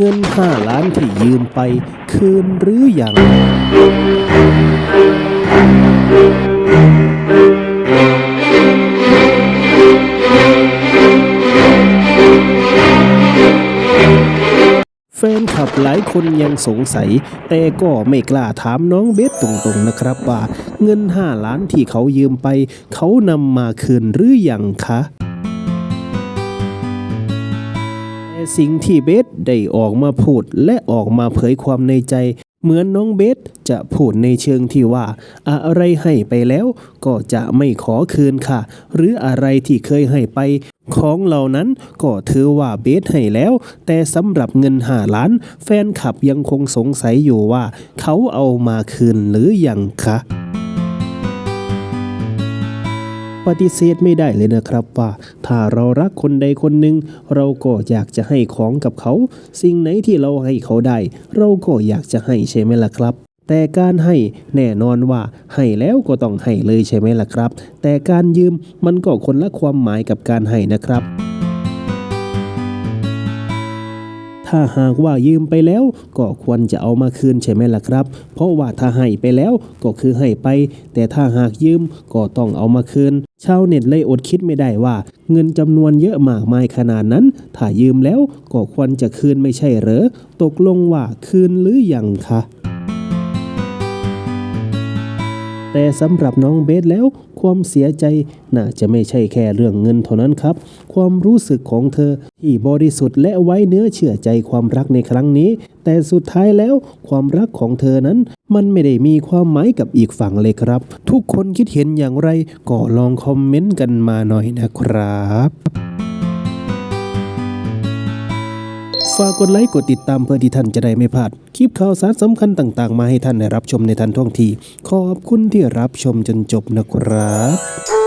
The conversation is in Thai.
เงิน5ล้านที่ยืมไปคืนหรืออยังแฟนคลับหลายคนยังสงสัย แต่ก็ไม่กล้าถามน้องเบสตรงๆนะครับว่า เงิน 5 ล้านที่เขายืมไป เขานำมาคืนหรืออยังคะ สิ่งที่เบสได้ออกมาพูดและออกมาเผยความในใจ เหมือนน้องเบสจะพูดในเชิงที่ว่า อะไรให้ไปแล้ว ก็จะไม่ขอคืนค่ะ หรืออะไรที่เคยให้ไป ของเหล่านั้นก็ถือว่าเบสให้แล้ว แต่สำหรับเงินหาล้าน แฟนคลับยังคงสงสัยอยู่ว่า เขาเอามาคืนหรืออยังคะ ปฏิเสธไม่ได้เลยนะครับว่าถ้าเรารักคนใดคนหนึ่งเราก็อยากจะให้ของกับเขา สิ่งไหนที่เราให้เขาได้ เราก็อยากจะให้ใช่ไหมล่ะครับแต่การให้แน่นอนว่าให้แล้วก็ต้องให้เลยใช่ไหมล่ะครับ แต่การยืมมันก็คนละความหมายกับการให้นะครับ ถ้าหากว่ายืมไปแล้วก็ควรจะเอามาคืนใช่ไหมล่ะครับ เพราะว่าถ้าให้ไปแล้วก็คือให้ไป แต่ถ้าหากยืมก็ต้องเอามาคืน ชาวเน็ตเลยอดคิดไม่ได้ว่า เงินจำนวนเยอะมากมายขนาดนั้น ถ้ายืมแล้วก็ควรจะคืนไม่ใช่เหรอ ตกลงว่าคืนหรืออยังคะแต่สำหรับน้องเบสแล้ว ความเสียใจน่าจะไม่ใช่แค่เรื่องเงินเท่านั้นครับ ความรู้สึกของเธอที่บริสุทธิ์และไว้เนื้อเชื่อใจความรักในครั้งนี้ แต่สุดท้ายแล้วความรักของเธอนั้น มันไม่ได้มีความหมายกับอีกฝั่งเลยครับ ทุกคนคิดเห็นอย่างไรก็ลองคอมเมนต์กันมาหน่อยนะครับฝากกดไลค์กดติดตามเพื่อที่ท่านจะได้ไม่พลาด คลิปข่าวสารสำคัญต่างๆ มาให้ท่านได้รับชมในทันท่วงที ขอบคุณที่รับชมจนจบนะครับ